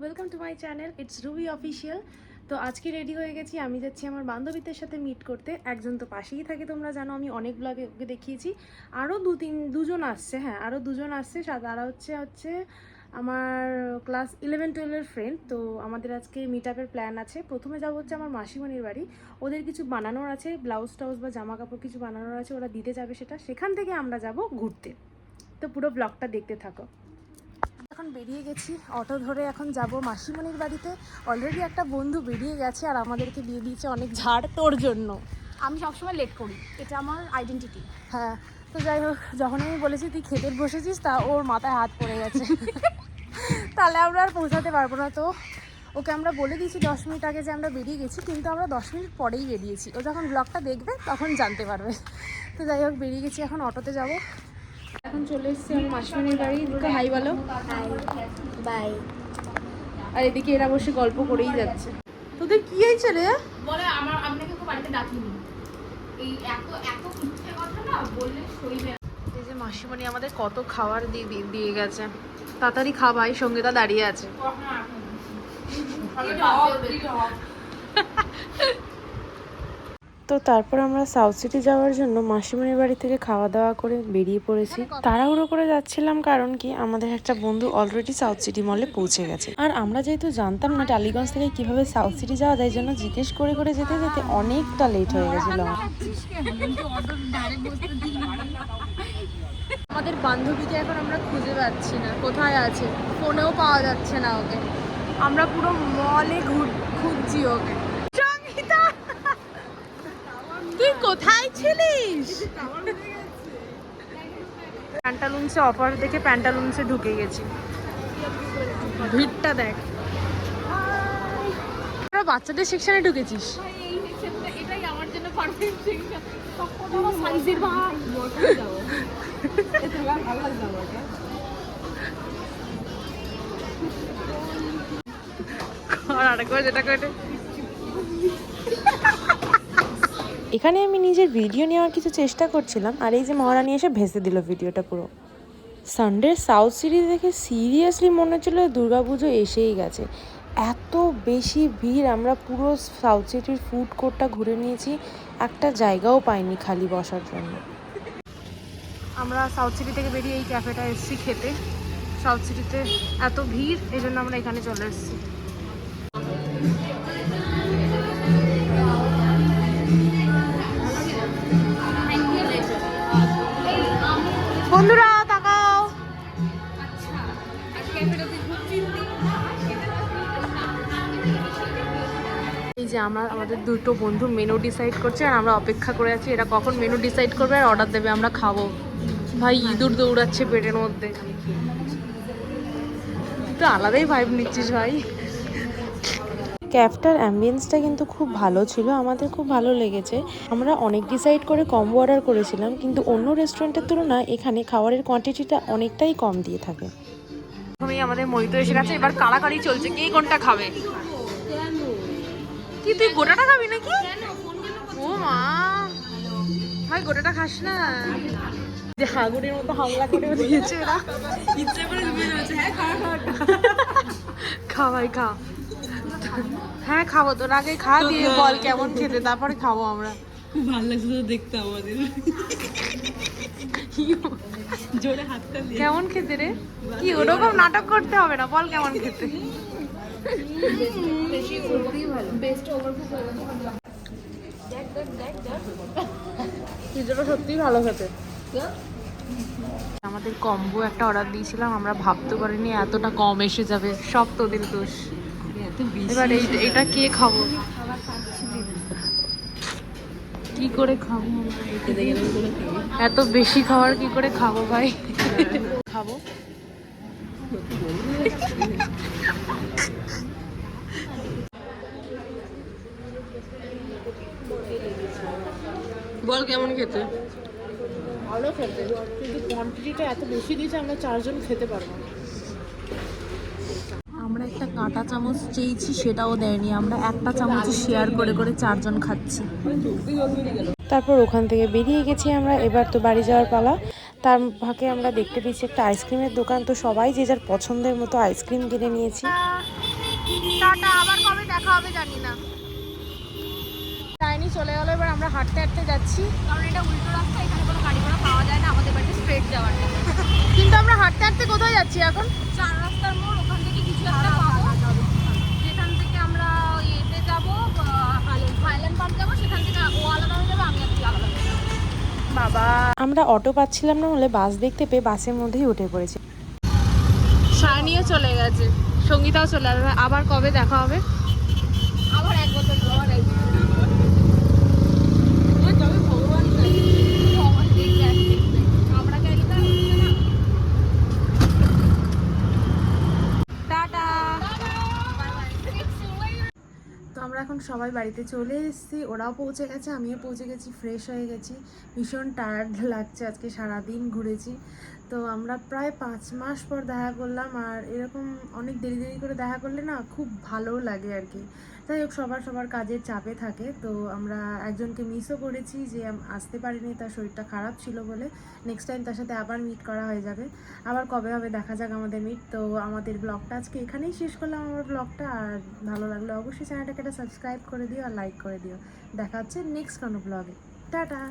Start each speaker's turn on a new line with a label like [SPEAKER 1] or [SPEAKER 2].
[SPEAKER 1] Welcome to my channel it's Ruby official তো আজকে ready হয়ে গেছি, আমি যাচ্ছি আমার বান্ধবীদের সাথে মিট করতে। একজন তো পাশেই থাকে তোমরা জানো, আমি অনেক ব্লগে ওকে দেখিয়েছি। আরও দু তিন, দুজন আসছে হ্যাঁ আরও দুজন আসছে। তারা হচ্ছে হচ্ছে আমার ক্লাস ইলেভেন টুয়েলভের ফ্রেন্ড তো আমাদের আজকে মিট আপের প্ল্যান আছে। প্রথমে যাব হচ্ছে আমার মাসিমণির বাড়ি। ওদের কিছু বানানোর আছে ব্লাউজ টাউজ বা জামা কাপড় কিছু বানানোর আছে, ওরা দিতে যাবে সেটা। সেখান থেকে আমরা যাব ঘুরতে। তো পুরো ব্লগটা দেখতে থাকো। এখন বেরিয়ে গেছি। অটো ধরে এখন যাব মাসিমণির বাড়িতে। অলরেডি একটা বন্ধু বেরিয়ে গেছে আর আমাদেরকে দিয়ে দিয়েছে অনেক ঝাড় তোর জন্য।
[SPEAKER 2] আমি সবসময় লেট করি। এটা আমার আইডেন্টিটি
[SPEAKER 1] হ্যাঁ তো যাই হোক যখন আমি বলেছি তুই খেতে বসেছিস তা ওর মাথায় হাত পড়ে গেছে। তাহলে আমরা আর পৌঁছাতে পারব না। তো ওকে আমরা বলে দিয়েছি দশ মিনিট আগে যে আমরা বেরিয়ে গেছি কিন্তু আমরা দশ মিনিট পরেই বেরিয়েছি। ও যখন ব্লগটা দেখবে তখন জানতে পারবে। তো যাই হোক বেরিয়ে গেছি এখন অটোতে যাব। এখন চলে এসেছি আমি মাসিমণির বাড়ি হাই বলো।
[SPEAKER 2] বাই।
[SPEAKER 1] আর এদিকে এরা বসে গল্প করেই যাচ্ছে। তোদের কি হয়েছে রে?
[SPEAKER 2] বলে আমার আপনাকে তো বাড়িতে ডাকিনি। এই এত এত মিথ্যে কথা না বললে সইবে না।
[SPEAKER 1] এই যে মাসিমণি আমাদের কত খাবার দিয়ে দিয়ে- দিয়ে গেছে। তাড়াতাড়ি খাবাই সঙ্গীতা দাঁড়িয়ে আছে। তো তারপর আমরা সাউথ সিটি যাওয়ার জন্য মাসিমণির বাড়ি থেকে খাওয়া দাওয়া করে বেরিয়ে পড়েছি। তাড়াহুড়ো করে যাচ্ছিলাম কারণ কি আমাদের একটা বন্ধু অলরেডি সাউথ সিটি মলে পৌঁছে গেছে। আর আমরা যেহেতু জানতাম না টালিগঞ্জ থেকে কীভাবে সাউথ সিটি যাওয়া যায় জন্য জিজ্ঞেস করে করে যেতে যেতে অনেকটা লেট হয়ে গেছিল। আমাদের বান্ধবীকে এখন আমরা খুঁজে পাচ্ছি না। কোথায় আছে? ফোনেও পাওয়া যাচ্ছে না ওকে। আমরা পুরো মলে ঘুর, খুঁজছি ওকে সঙ্গীতা তুই কোথায় ছিলিস প্যান্টালুন্সে অফার দেখে প্যান্টালুন্সে ঢুকে গেছি। ভিড়টা দেখ। তোরা বাচ্চাদের সেকশনে ঢুকেছিস? আর আরেকবার যেটা করে এখানে আমি নিজের ভিডিও নেওয়ার কিছু চেষ্টা করছিলাম, আর এই যে মহারানী এসে ভেসে দিল ভিডিওটা পুরো। সানডে সাউথ সিরিজ দেখে সিরিয়াসলি মনে হচ্ছিল দুর্গাপুজো এসেই গেছে। এত বেশি ভিড়, আমরা পুরো সাউথ সিটির ফুড কোর্টটা ঘুরে নিয়েছি, একটা জায়গাও পাইনি খালি বসার জন্য। আমরা সাউথ সিটি থেকে বেরিয়ে এই ক্যাফেটা এসেছি খেতে। সাউথ সিটিতে এত ভিড় এই জন্য আমরা এখানে চলে এসেছি। যে আমরা আমাদের দুটো বন্ধু মেনু ডিসাইড করছে আর আমরা অপেক্ষা করে আছি এরা কখন মেনু ডিসাইড করবে আর অর্ডার দেবে আমরা খাব। ভাই ইঁদুর দৌড়াচ্ছে পেটের মধ্যে। তো আলাদাই ভাইব নিচ্ছিস ভাই। ক্যাফটার অ্যাম্বিয়েন্সটা কিন্তু খুব ভালো ছিল আমাদের খুব ভালো লেগেছে। আমরা অনেক ডিসাইড করে কম্বো অর্ডার করেছিলাম কিন্তু অন্য রেস্টুরেন্টের তুলনায় এখানে খাবারের কোয়ান্টিটিটা অনেকটাই কম দিয়ে থাকে। প্রথমেই আমাদের মহিত এসে গেছে এবার কাড়াকাড়ি চলছে কে কোনটা খাবে? কি তুই গোটাটা খাবি নাকি? ও মা। ভাই গোটাটা খাস না। যে হাগুড়ির মতো হামলা করে দিয়েছে এরা ইচ্ছে করে হ্যাঁ খা ভাই খা। হ্যাঁ খাব তোর আগে খা দিয়ে বল কেমন খেতে তারপরে খাব আমরা।
[SPEAKER 3] খুব ভালো লাগছে তো দেখতে আমাদের। জোরে হাতটা
[SPEAKER 1] কেমন খেতে রে? কি ওরকম নাটক করতে হবে না? বল কেমন খেতে। সত্যিই ভালো আমাদের কম্বো একটা অর্ডার দিয়েছিলাম, আমরা ভাবতে পারিনি এতটা কম এসে যাবে, সব তোদের দোষ। এবার এটা কে খাব? কি করে খাবি? এত বেশি খাবার কি করে খাব ভাই? খাব।
[SPEAKER 3] বল কেমন খেতে?
[SPEAKER 1] ভালো খেতে কিন্তু কোয়ান্টিটিটা এত বেশি দিয়েছে আমরা চারজন খেতে পারব আমরা একটা কাঁটা চামচ চেয়েছি সেটাও দেয়নি। আমরা একটা চামচ শেয়ার করে করে চারজন খাচ্ছি। তারপর ওখান থেকে বেরিয়ে গেছি আমরা। এবার তো বাড়ি যাওয়ার পালা। তার ফাঁকে আমরা দেখতে পেয়েছি একটা আইসক্রিমের দোকান। তো সবাই যে যার পছন্দের মতো আইসক্রিম কিনে নিয়েছি। টাটা আবার কবে দেখা হবে জানি না। যায়নি চলে গেলো এবার আমরা হাঁটতে হাঁটতে যাচ্ছি।
[SPEAKER 2] কারণ এটা উল্টো রাস্তা এখানে কোনো গাড়ি ঘোড়া পাওয়া যায় না। আমাদের বাড়িতে স্ট্রেট যাওয়ার। জন্য
[SPEAKER 1] কিন্তু আমরা হাঁটতে হাঁটতে কোথায় যাচ্ছি এখন?
[SPEAKER 2] চার রাস্তার মোড় ওখান থেকে কিছু একটা পাবো যেখান থেকে আমরা ওই এতে যাব হাইল্যান্ড পার্ক যাব সেখান থেকে ও আলাদা হয়ে যাবে আমি আর তুই আলাদা হয়ে যাব
[SPEAKER 1] বাবা। আমরা অটো পাচ্ছিলাম না বলে বাস দেখতে পেয়ে বাসের মধ্যেই উঠে পড়েছি। সায়নিও চলে গেছে সঙ্গীতাও চলে যাবে আবার কবে দেখা হবে?
[SPEAKER 2] আবার এক বছর পর এক
[SPEAKER 3] ভগবান জানে।
[SPEAKER 2] ভগবান দেখবে আর দেখবে আমরা গেলে তো আর হচ্ছে না
[SPEAKER 1] tata
[SPEAKER 2] Bye bye. It's way
[SPEAKER 1] তো আমরা এখন সবাই বাড়িতে চলে এসেছি, ওরাও পৌঁছে গেছে, আমিও পৌঁছে গেছি ফ্রেশ হয়ে গেছি। ভীষণ টায়ার্ড লাগছে আজকে সারাদিন ঘুরেছি। তো আমরা প্রায় পাঁচ মাস পর দেখা করলাম আর এরকম অনেক দেরি দেরি করে দেখা করলে না খুব ভালো লাগে আর কি। যাই হোক, সবার সবার কাজের চাপে থাকে। তো আমরা একজনকে মিসও করেছি যে আসতে পারিনি, তার শরীরটা খারাপ ছিল বলে নেক্সট টাইম তার সাথে আবার মিট করা হয়ে যাবে। আবার কবে হবে দেখা যাক আমাদের মিট তো আমাদের ব্লগটা আজকে এখানেই শেষ করলাম আমার ব্লগটা আর ভালো লাগলে অবশ্যই চ্যানেলটাকে একটা সাবস্ক্রাইব করে দিও আর লাইক করে দিও। দেখা হচ্ছে নেক্সট কোনো ব্লগে টাটা!